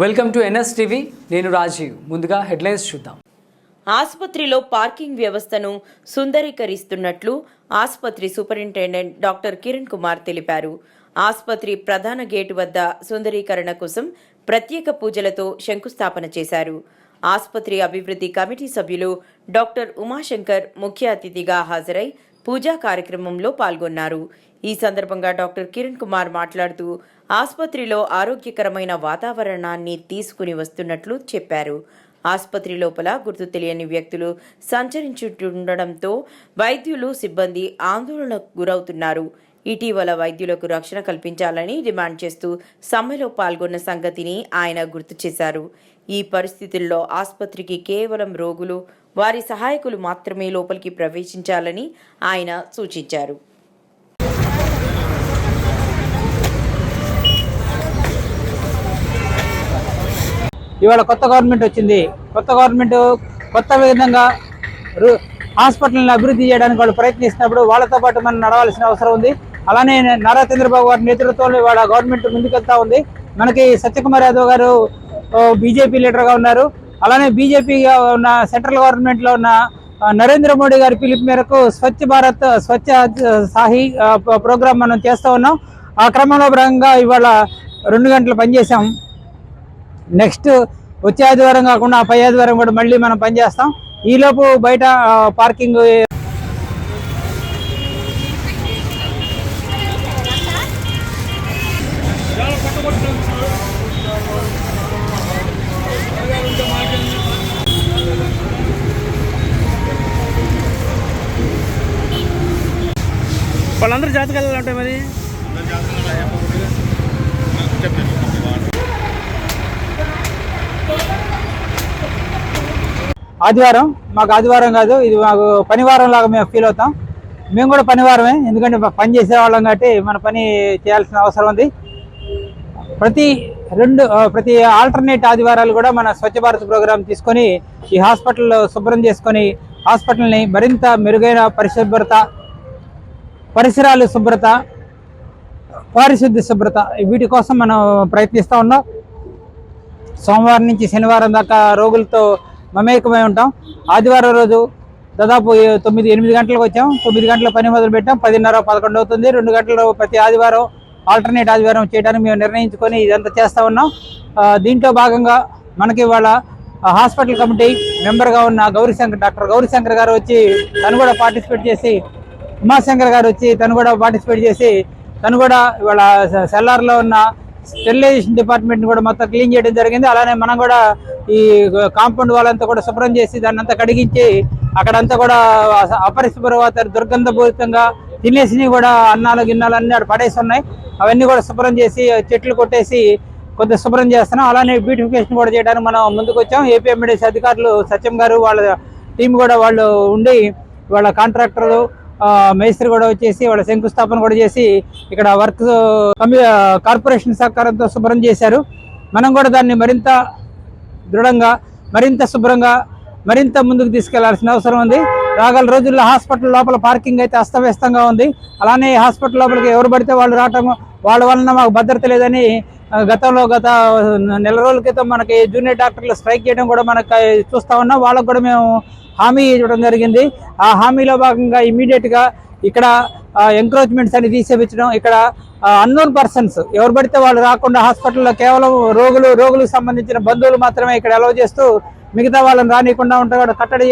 Welcome to NS TV. నేను రాజీవ్. ముందుగా headlines చూద్దాం. ఆసుపత్రిలో పార్కింగ్ వ్యవస్థను సుందరీకరిస్తున్నట్లు ఆసుపత్రి సూపరింటెండెంట్ డాక్టర్ కిరణ్ కుమార్ తెలిపారు. ఆసుపత్రి ప్రధాన గేటు వద్ద సుందరీకరణ కోసం ప్రత్యేక పూజలతో శంకుస్థాపన చేశారు. ఆసుపత్రి అభివృద్ధి కమిటీ సభ్యులు డాక్టర్ ఉమాశంకర్ ముఖ్య అతిథిగా హాజరై పూజా కార్యక్రమంలో పాల్గొన్నారు. ఈ సందర్భంగా డాక్టర్ కిరణ్ కుమార్ మాట్లాడుతూ ఆసుపత్రిలో ఆరోగ్యకరమైన వాతావరణాన్ని తీసుకుని వస్తున్నట్లు చెప్పారు. ఆసుపత్రి లోపల గుర్తు తెలియని వ్యక్తులు సంచరించుండడంతో వైద్యులు సిబ్బంది ఆందోళనకు గురవుతున్నారు. ఇటీవల వైద్యులకు రక్షణ కల్పించాలని డిమాండ్ చేస్తూ సమ్మెలో పాల్గొన్న సంగతిని ఆయన గుర్తు చేశారు. ఈ పరిస్థితుల్లో ఆసుపత్రికి కేవలం రోగులు వారి సహాయకులు మాత్రమే లోపలికి ప్రవేశించాలని ఆయన సూచించారు. ఇవాళ కొత్త గవర్నమెంట్ వచ్చింది. కొత్త గవర్నమెంట్ కొత్త విధంగా రు- హాస్పిటల్ని అభివృద్ధి చేయడానికి వాళ్ళు ప్రయత్నిస్తున్నప్పుడు వాళ్ళతో పాటు మనం నడవాల్సిన అవసరం ఉంది. అలానే నారా చంద్రబాబు గారి నేతృత్వంలో ఇవాళ గవర్నమెంట్ ముందుకెళ్తా ఉంది. మనకి సత్యకుమార్ యాదవ్ గారు బీజేపీ లీడర్గా ఉన్నారు. అలానే బీజేపీగా ఉన్న సెంట్రల్ గవర్నమెంట్లో ఉన్న నరేంద్ర మోడీ గారి పిలుపు మేరకు స్వచ్ఛ భారత్ స్వచ్ఛ సాహి ప్ర- ప్రోగ్రాం మనం చేస్తూ ఉన్నాం. ఆ క్రమంలో భాగంగా ఇవాళ రెండు గంటలు పనిచేసాం నెక్స్ట్ వచ్చే ఆదివారం కాకుండా పై ఆదివారం కూడా మళ్ళీ మనం పనిచేస్తాం. ఈలోపు బయట పార్కింగ్ వాళ్ళందరూ జాతకాలు ఉంటాయి మరి? ఆదివారం మాకు ఆదివారం కాదు ఇది మాకు పనివారం లాగా మేము ఫీల్ అవుతాం. మేము కూడా పనివారమే ఎందుకంటే పని చేసే వాళ్ళం కాబట్టి మన పని చేయాల్సిన అవసరం ఉంది. ప్రతి రెండు ప్రతి ఆల్టర్నేట్ ఆదివారాలు కూడా మన స్వచ్ఛ భారత్ ప్రోగ్రాం తీసుకొని ఈ హాస్పిటల్ శుభ్రం చేసుకొని హాస్పిటల్ని మరింత మెరుగైన పరిశుభ్రత పరిసరాలు శుభ్రత పారిశుద్ధ్య శుభ్రత వీటి కోసం మనం ప్రయత్నిస్తూ ఉన్నాం. సోమవారం నుంచి శనివారం దాకా రోగులతో మమేకమై ఉంటాం. ఆదివారం రోజు దాదాపు తొమ్మిది ఎనిమిది గంటలకు వచ్చాం. తొమ్మిది గంటల పని మొదలు పెట్టాం పదిన్నర పదకొండు అవుతుంది. రెండు గంటలు ప్రతి ఆదివారం ఆల్టర్నేట్ ఆదివారం చేయడానికి మేము నిర్ణయించుకొని ఇదంతా చేస్తూ ఉన్నాం. దీంట్లో భాగంగా మనకి ఇవాళ హాస్పిటల్ కమిటీ మెంబర్గా ఉన్న గౌరీశంకర్ డాక్టర్ గౌరీశంకర్ గారు వచ్చి తను కూడా పార్టిసిపేట్ చేసి ఉమాశంకర్ గారు వచ్చి తను కూడా పార్టిసిపేట్ చేసి తను కూడా ఇవాళ సెల్లార్లో ఉన్న స్టెరిలైజేషన్ డిపార్ట్మెంట్ని కూడా మొత్తం క్లీన్ చేయడం జరిగింది. అలానే మనం కూడా ఈ కాంపౌండ్ వాళ్ళంతా కూడా శుభ్రం చేసి దాన్ని అంతా కడిగించి అక్కడంతా కూడా అస- అపరిశుభ్రత దుర్గంధపూరితంగా తినేసినవి కూడా అన్నాలు గిన్నాలు అన్నీ అక్కడ పడేసి ఉన్నాయి. అవన్నీ కూడా శుభ్రం చేసి చెట్లు కొట్టేసి కొద్దిగా శుభ్రం చేస్తున్నాం. అలానే బ్యూటిఫికేషన్ కూడా చేయడానికి మనం ముందుకు వచ్చాం ఏపీఎండిఎస్ అధికారులు సత్యం గారు వాళ్ళ టీం కూడా వాళ్ళు ఉండి వాళ్ళ కాంట్రాక్టర్లు మేస్త్రి కూడా వచ్చేసి వాళ్ళ శంకుస్థాపన కూడా చేసి ఇక్కడ వర్క్ కార్పొరేషన్ సహకారంతో శుభ్రం చేశారు. మనం కూడా దాన్ని మరింత దృఢంగా మరింత శుభ్రంగా మరింత ముందుకు తీసుకెళ్ళాల్సిన అవసరం ఉంది. రాగల రోజుల్లో హాస్పిటల్ లోపల పార్కింగ్ అయితే అస్తవ్యస్తంగా ఉంది. అలానే హాస్పిటల్ లోపలికి ఎవరు పడితే వాళ్ళు రావటం వాళ్ళ వలన మాకు భద్రత లేదని గతంలో గత నెల రోజుల క్రితం మనకి జూనియర్ డాక్టర్లు స్ట్రైక్ చేయడం కూడా మనకి చూస్తా ఉన్నాం. వాళ్ళకు కూడా మేము హామీ ఇవ్వడం జరిగింది. ఆ హామీలో భాగంగా ఇమీడియట్గా ఇక్కడ ఎంక్రోచ్మెంట్స్ అని తీసేపించడం ఇక్కడ అన్నోన్ పర్సన్స్ ఎవరు పడితే వాళ్ళు రాకుండా హాస్పిటల్లో కేవలం రోగులు రోగులకు సంబంధించిన బంధువులు మాత్రమే ఇక్కడ అలౌ చేస్తూ మిగతా వాళ్ళని రానియకుండా ఉంటారు. కట్టడి